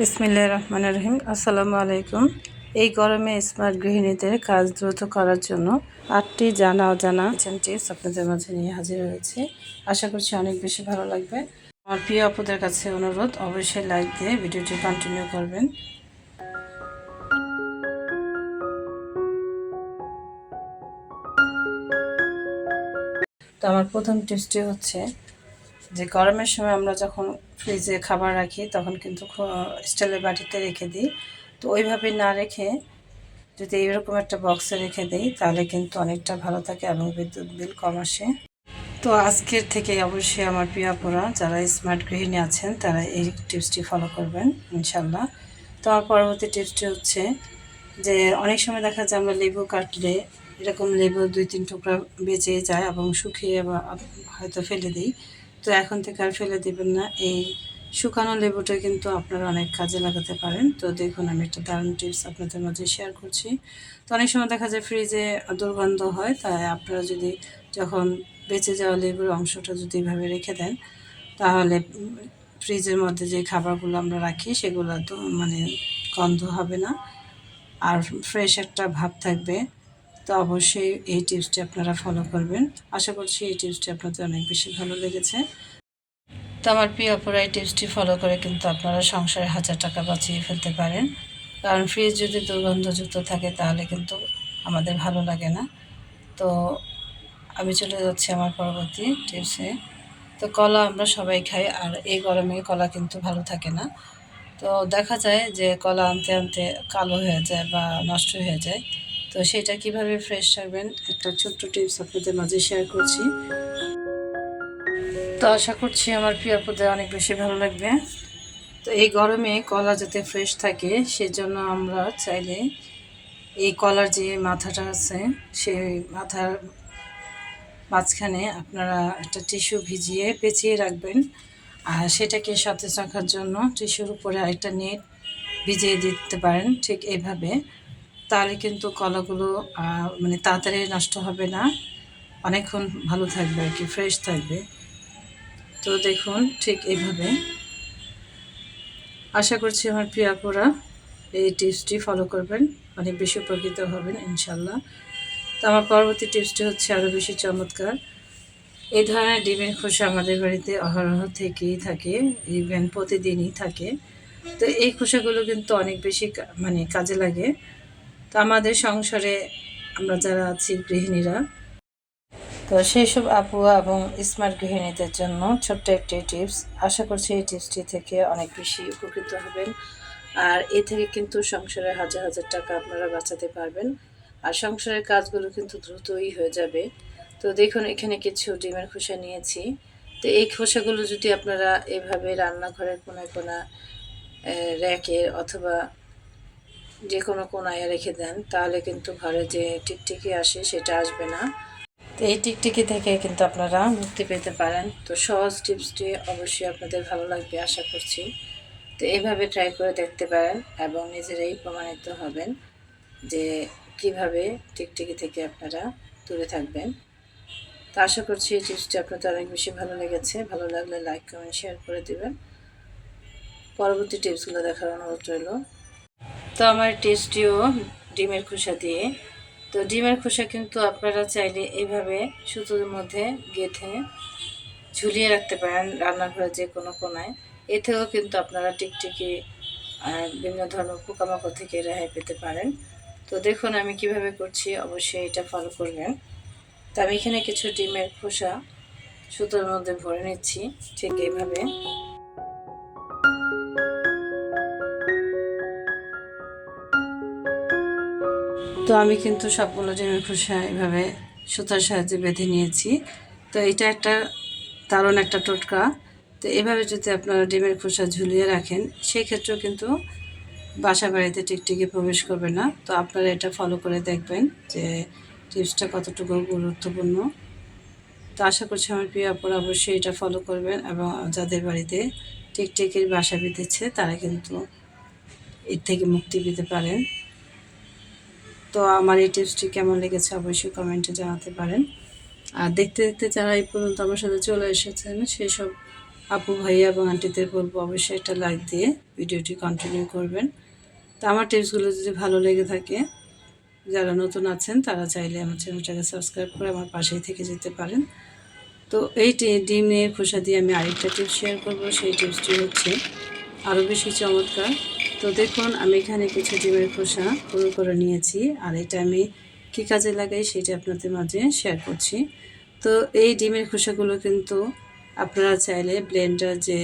বিসমিল্লাহ রহমান রহিম। আসসালামু আলাইকুম। এই গরমে স্মার্ট গৃহিণীদের কাজ দ্রুত করার জন্য আটটি জানা অজানা কিচেন টিপস আপনাদের মাঝে নিয়ে হাজির হয়েছে। আশা করছি অনেক বেশি ভালো লাগবে। আমার প্রিয় আপুদের কাছে অনুরোধ, অবশ্যই লাইক দিয়ে ভিডিওটি কন্টিনিউ করবেন। তো আমার প্রথম টিপসটি হচ্ছে যে গরমের সময় আমরা যখন ফ্রিজে খাবার রাখি, তখন কিন্তু স্টিলের বাটিতে রেখে দিই। তো ওইভাবে না রেখে যদি এইরকম একটা বক্সে রেখে দিই, তাহলে কিন্তু অনেকটা ভালো থাকে এবং বিদ্যুৎ বিল কম আসে। তো আজকের থেকে অবশ্যই আমার প্রিয় আপুরা, যারা স্মার্ট গৃহিণী আছেন, তারা এই টিপসটি ফলো করবেন ইনশাল্লাহ তো আমার পরবর্তী টিপসটি হচ্ছে যে, অনেক সময় দেখা যায় আমরা লেবু কাটলে এরকম লেবু দুই তিন টুকরা বেঁচে যায় এবং শুকিয়ে বা হয়তো ফেলে দিই। তো এখন থেকে আর ফেলে দিবেন না। এই শুকানো লেবুটা কিন্তু আপনারা অনেক কাজে লাগাতে পারেন। তো দেখুন, আমি একটা দারুণ টিপস আপনাদের মাঝে শেয়ার করছি। তো অনেক সময় দেখা যায় ফ্রিজে দুর্গন্ধ হয়, তাই আপনারা যদি যখন বেঁচে যাওয়া লেবুর অংশটা যদি এভাবে রেখে দেন, তাহলে ফ্রিজের মধ্যে যে খাবারগুলো আমরা রাখি, সেগুলো তো মানে গন্ধ হবে না। আর ফ্রেশ একটা ভাব থাকবে। তো অবশ্যই এই টিপসটি আপনারা ফলো করবেন। আশা করছি এই টিপসটি আপনাদের অনেক বেশি ভালো লেগেছে। তো আমার প্রিয় অপরা, এই টিপসটি ফলো করে কিন্তু আপনারা সংসারে হাজার টাকা বাঁচিয়ে ফেলতে পারেন। কারণ ফ্রিজ যদি দুর্গন্ধযুক্ত থাকে তাহলে কিন্তু আমাদের ভালো লাগে না। তো আমি চলে যাচ্ছি আমার পরবর্তী টিপসে। তো কলা আমরা সবাই খাই, আর এই গরমে কলা কিন্তু ভালো থাকে না। তো দেখা যায় যে কলা আনতে আনতে কালো হয়ে যায় বা নষ্ট হয়ে যায়। তো সেটা কীভাবে ফ্রেশ রাখবেন একটা ছোট্ট টিপস আপনাদের মাঝে শেয়ার করছি। তো আশা করছি আমার প্রিয় আপুদের অনেক বেশি ভালো লাগবে। তো এই গরমে কলা যাতে ফ্রেশ থাকে, সেজন্য আমরা চাইলে এই কলার যে মাথাটা আছে, সেই মাথার মাঝখানে আপনারা একটা টিস্যু ভিজিয়ে পেঁচিয়ে রাখবেন। আর সেটাকে সতেজ রাখার জন্য টিস্যুর উপরে আরেকটা নেট ভিজিয়ে দিতে পারেন, ঠিক এইভাবে তাহলে কিন্তু কলাগুলো মানে তাড়াতাড়ি নষ্ট হবে না। অনেকক্ষণ ভালো থাকবে আর কি ফ্রেশ থাকবে। তো দেখুন ঠিক এইভাবে। আশা করছি আমার প্রিয়াপুরা এই টিপসটি ফলো করবেন, অনেক বেশি উপকৃত হবেন ইনশাল্লাহ। তো আমার পরবর্তী টিপসটি হচ্ছে আরও বেশি চমৎকার। এই ধরনের ডিমের খোসা আমাদের বাড়িতে অহরহ থেকেই থাকে ইভেন প্রতিদিনই থাকে। তো এই খোসাগুলো কিন্তু অনেক বেশি মানে কাজে লাগে। তো আমাদের সংসারে আমরা যারা আছি, গৃহিণীরা। তো সেই সব আপু এবং স্মার্ট গৃহিণীদের জন্য ছোট্ট একটি টিপস আশা করছি এই টিপসটি থেকে অনেক বেশি উপকৃত হবেন। আর এ থেকে কিন্তু সংসারে হাজার হাজার টাকা আপনারা বাঁচাতে পারবেন। আর সংসারের কাজগুলো কিন্তু দ্রুতই হয়ে যাবে। তো দেখুন, এখানে কিছু ডিমের খোসা নিয়েছি। তো এই খোসাগুলো যদি আপনারা এভাবে রান্নাঘরের কোনো কোনো র্যাকের অথবা যে কোনো কোনায় রেখে দেন, তাহলে কিন্তু ঘরে যে টিকটিকি আসে সেটা আসবে না। তো এই টিকটিকি থেকে কিন্তু আপনারা মুক্তি পেতে পারেন। তো সহজ টিপসটি অবশ্যই আপনাদের ভালো লাগবে, আশা করছি। তো এইভাবে ট্রাই করে দেখতে পারেন এবং নিজেরাই প্রমাণিত হবেন যে কীভাবে টিকটিকি থেকে আপনারা দূরে থাকবেন। তো আশা করছি এই টিপসটি আপনাদের অনেক বেশি ভালো লেগেছে। ভালো লাগলে লাইক কমেন্ট শেয়ার করে দেবেন। পরবর্তী টিপসগুলো দেখার অনুরোধ রইল। তো আমার টেস্টিও ডিমের খোসা দিয়ে। তো ডিমের খোসা কিন্তু আপনারা চাইলে এইভাবে সুতোর মধ্যে গেঁথে ঝুলিয়ে রাখতে পারেন রান্নাঘরে যে কোনো কোনায়। এতেও কিন্তু আপনারা টিকটিকি বিভিন্ন ধরনের পোকামাকড় থেকে রেহাই পেতে পারেন। তো দেখুন আমি কীভাবে করছি, অবশ্যই এটা ফলো করবেন। তো আমি এখানে কিছু ডিমের খোসা সুতোর মধ্যে ভরে নিচ্ছি, ঠিক এইভাবে। তো আমি কিন্তু সবগুলো ডিমের খোসা এভাবে সুতার সাহায্যে বেঁধে নিয়েছি। তো এটা একটা দারুণ একটা টোটকা। তো এভাবে যদি আপনারা ডিমের খোসা ঝুলিয়ে রাখেন সেই ক্ষেত্রেও কিন্তু বাসা বাড়িতে টিকটিকি প্রবেশ করবে না। তো আপনারা এটা ফলো করে দেখবেন যে টিপসটা কতটুকু গুরুত্বপূর্ণ। তো আশা করছি আমার প্রিয় অপর অবশ্যই এটা ফলো করবেন এবং যাদের বাড়িতে টিকটিকির বাসা বিঁধেছে, তারা কিন্তু এর থেকে মুক্তি পেতে পারেন। তো আমার এই টিপসটি কেমন লেগেছে অবশ্যই কমেন্টে জানাতে পারেন। আর দেখতে দেখতে যারা এই পর্যন্ত আমার সাথে চলে এসেছেন সেই সব আপু ভাইয়া এবং আন্টিদের বলব অবশ্যই একটা লাইক দিয়ে ভিডিওটি কন্টিনিউ করবেন। তো আমার টিপসগুলো যদি ভালো লেগে থাকে, যারা নতুন আছেন, তারা চাইলে আমার চ্যানেলটাকে সাবস্ক্রাইব করে আমার পাশেই থেকে যেতে পারেন। তো এই টি- ডিমের খোসা দিয়ে আমি আরেকটা টিপস শেয়ার করব, সেই টিপসটি হচ্ছে আরও বেশি চমৎকার তো দেখুন, আমি এখানে কিছু ডিমের খোসা পুরো করে নিয়েছি, আর এটা আমি কী কাজে লাগাই সেটা আপনাদের মাঝে শেয়ার করছি। তো এই ডিমের খোসাগুলো কিন্তু আপনারা চাইলে ব্লেন্ডার যে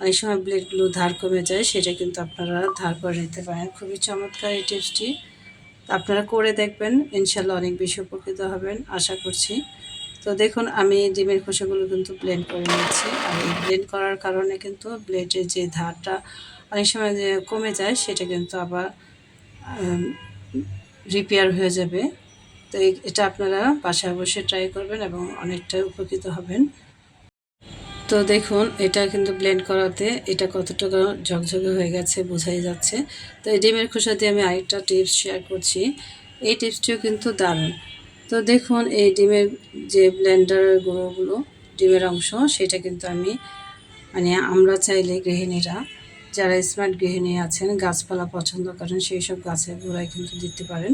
অনেক সময় ব্লেডগুলো ধার কমে যায়, সেটা কিন্তু আপনারা ধার করে নিতে পারেন। খুবই চমৎকার এই টিপসটি। আপনারা করে দেখবেন ইনশাল্লাহ অনেক বেশি উপকৃত হবেন, আশা করছি। তো দেখুন, আমি ডিমের খোসাগুলো কিন্তু ব্লেন্ড করে নিয়েছি, আর এই ব্লেন্ড করার কারণে কিন্তু ব্লেডের যে ধারটা অনেক সময় যে কমে যায়, সেটা কিন্তু আবার রিপেয়ার হয়ে যাবে। তো এটা আপনারা বাসায় অবশ্যই ট্রাই করবেন এবং অনেকটা উপকৃত হবেন। তো দেখুন, এটা কিন্তু ব্লেন্ড করাতে এটা কতটুকু ঝকঝকে হয়ে গেছে বোঝাই যাচ্ছে। তো এই ডিমের খোসা দিয়ে আমি আরেকটা টিপস শেয়ার করছি। এই টিপসটিও কিন্তু দারুণ। তো দেখুন, এই ডিমের যে ব্লেন্ডারের গুঁড়োগুলো, ডিমের অংশ, সেটা কিন্তু আমি মানে আমরা চাইলে গৃহিণীরা যারা স্মার্ট গৃহিণী আছেন, গাছপালা পছন্দ করেন সেই সব গাছের গোড়ায় কিন্তু দিতে পারেন।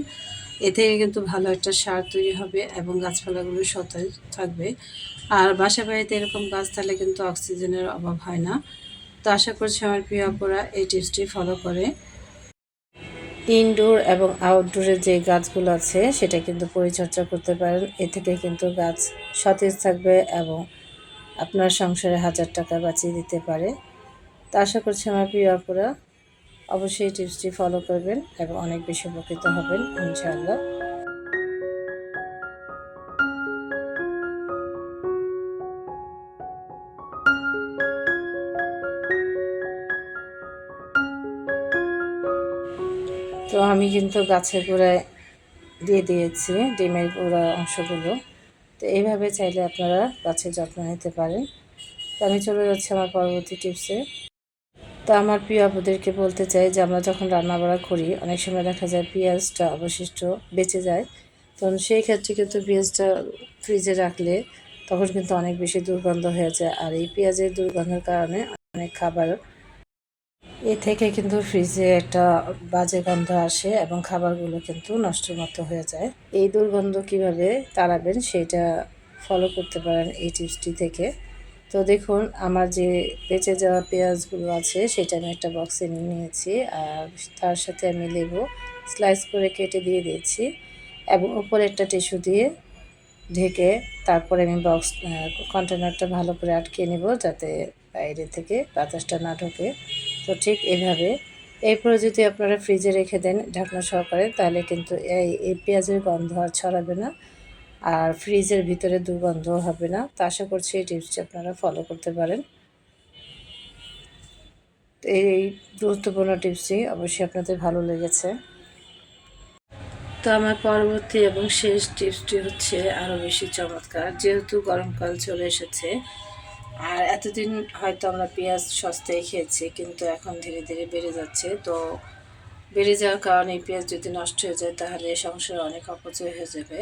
এ থেকে কিন্তু ভালো একটা সার তৈরি হবে এবং গাছপালাগুলো সতেজ থাকবে। আর বাসা বাড়িতে এরকম গাছ থাকলে কিন্তু অক্সিজেনের অভাব হয় না। তো আশা করছি আমার প্রিয় অপরা এই টিপসটি ফলো করে। ইনডোর এবং আউটডোরের যে গাছগুলো আছে, সেটা কিন্তু পরিচর্যা করতে পারেন। এ থেকে কিন্তু গাছ সতেজ থাকবে এবং আপনার সংসারে হাজার টাকা বাঁচিয়ে দিতে পারে। তো আশা করছি আমার প্রিয় অপরা অবশ্যই টিপসটি ফলো করবেন এবং অনেক বেশি উপকৃত হবেন, ইনশাআল্লাহ। তো আমি কিন্তু গাছের গোড়ায় দিয়ে দিয়েছি, ডিমের গোড়া অংশগুলো। তো এইভাবে চাইলে আপনারা গাছের যত্ন নিতে পারেন। তো আমি চলে যাচ্ছি আমার পরবর্তী টিপসে তো আমার প্রিয় আপুদেরকে বলতে চাই যে আমরা যখন রান্না বাড়া করি, অনেক সময় দেখা যায় পেঁয়াজটা অবশিষ্ট বেঁচে যায়। তখন সেই ক্ষেত্রে কিন্তু পেঁয়াজটা ফ্রিজে রাখলে তখন কিন্তু অনেক বেশি দুর্গন্ধ হয়ে যায়। আর এই পেঁয়াজের দুর্গন্ধের কারণে অনেক খাবার এ থেকে কিন্তু ফ্রিজে একটা বাজে গন্ধ আসে এবং খাবারগুলো কিন্তু নষ্টের মতো হয়ে যায়। এই দুর্গন্ধ কীভাবে তাড়াবেন সেটা ফলো করতে পারেন এই টিপসটি থেকে। তো দেখুন, আমার যে বেঁচে যাওয়া পেঁয়াজগুলো আছে, সেটা আমি একটা বক্সে নিয়ে নিয়েছি। আর তার সাথে আমি লেবু স্লাইস করে কেটে দিয়ে দিয়েছি এবং উপরে একটা টিস্যু দিয়ে ঢেকে তারপরে আমি বক্স কন্টেনারটা ভালো করে আটকে নেব যাতে বাইরে থেকে বাতাসটা না ঢোকে। তো ঠিক এভাবে। এরপরে যদি আপনারা ফ্রিজে রেখে দেন ঢাকনা সহকারে, তাহলে কিন্তু এই পেঁয়াজের গন্ধ আর ছড়াবে না। আর ফ্রিজের ভিতরে দুর্গন্ধ হবে না। তো আশা করছি এই টিপসটি আপনারা ফলো করতে পারেন। এই গুরুত্বপূর্ণ টিপসটি অবশ্যই আপনাদের ভালো লেগেছে। তো আমার পরবর্তী এবং শেষ টিপসটি হচ্ছে আরও বেশি চমৎকার। যেহেতু গরমকাল চলে এসেছে, আর এতদিন হয়তো আমরা পেঁয়াজ, সস্তায় খেয়েছি, কিন্তু এখন ধীরে ধীরে বেড়ে যাচ্ছে। তো বেড়ে যাওয়ার কারণে পেঁয়াজ যদি নষ্ট হয়ে যায়, তাহলে সংসারে অনেক অপচয় হয়ে যাবে।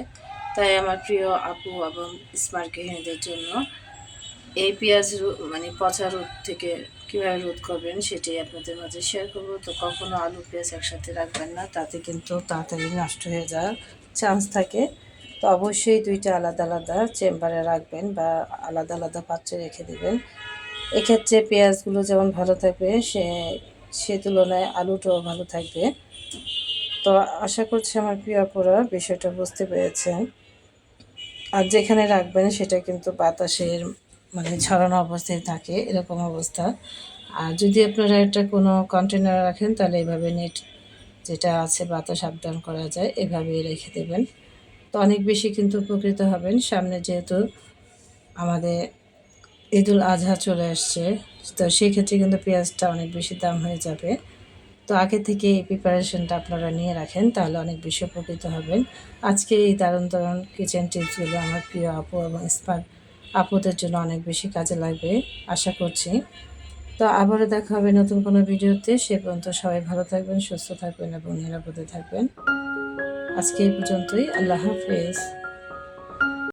তাই আমার প্রিয় আপু এবং স্মার্ট গৃহিণীদের জন্য এই পেঁয়াজ মানে পচা রোদ থেকে কীভাবে রোধ করবেন সেটাই আপনাদের মাঝে শেয়ার করব। তো কখনও আলু, পেঁয়াজ একসাথে রাখবেন না, তাতে কিন্তু তাড়াতাড়ি নষ্ট হয়ে যাওয়ার চান্স থাকে। তো অবশ্যই দুইটা আলাদা আলাদা চেম্বারে রাখবেন বা আলাদা আলাদা পাত্রে রেখে দেবেন। এক্ষেত্রে পেঁয়াজগুলো যেমন ভালো থাকবে, সে সে তুলনায় আলুটাও ভালো থাকবে। তো আশা করছি আমার প্রিয় আপুরা বিষয়টা বুঝতে পেরেছেন। আর যেখানে রাখবেন সেটা কিন্তু বাতাসের মানে ছড়ানো অবস্থায় থাকে, এরকম অবস্থা। আর যদি আপনারা একটা কোনো কন্টেনার রাখেন, তাহলে এইভাবে নেট যেটা আছে বাতাস ডাউন করা যায়, এভাবেই রেখে দেবেন। তো অনেক বেশি কিন্তু উপকৃত হবেন। সামনে যেহেতু আমাদের ঈদুল আজহা চলে আসছে, তো সেক্ষেত্রে কিন্তু পেঁয়াজটা অনেক বেশি দাম হয়ে যাবে। তো আগে থেকে এই প্রিপারেশনটা আপনারা নিয়ে রাখেন, তাহলে অনেক বেশি উপকৃত হবেন। আজকে এই দারুণ দারুণ কিচেন টিপসগুলো আমার প্রিয় আপু এবং স্মার্ট আপুদের জন্য অনেক বেশি কাজে লাগবে, আশা করছি। তো আবারও দেখা হবে নতুন কোনো ভিডিওতে, সে পর্যন্ত সবাই ভালো থাকবেন, সুস্থ থাকবেন এবং নিরাপদে থাকবেন। আজকে এই পর্যন্তই, আল্লাহ হাফেজ।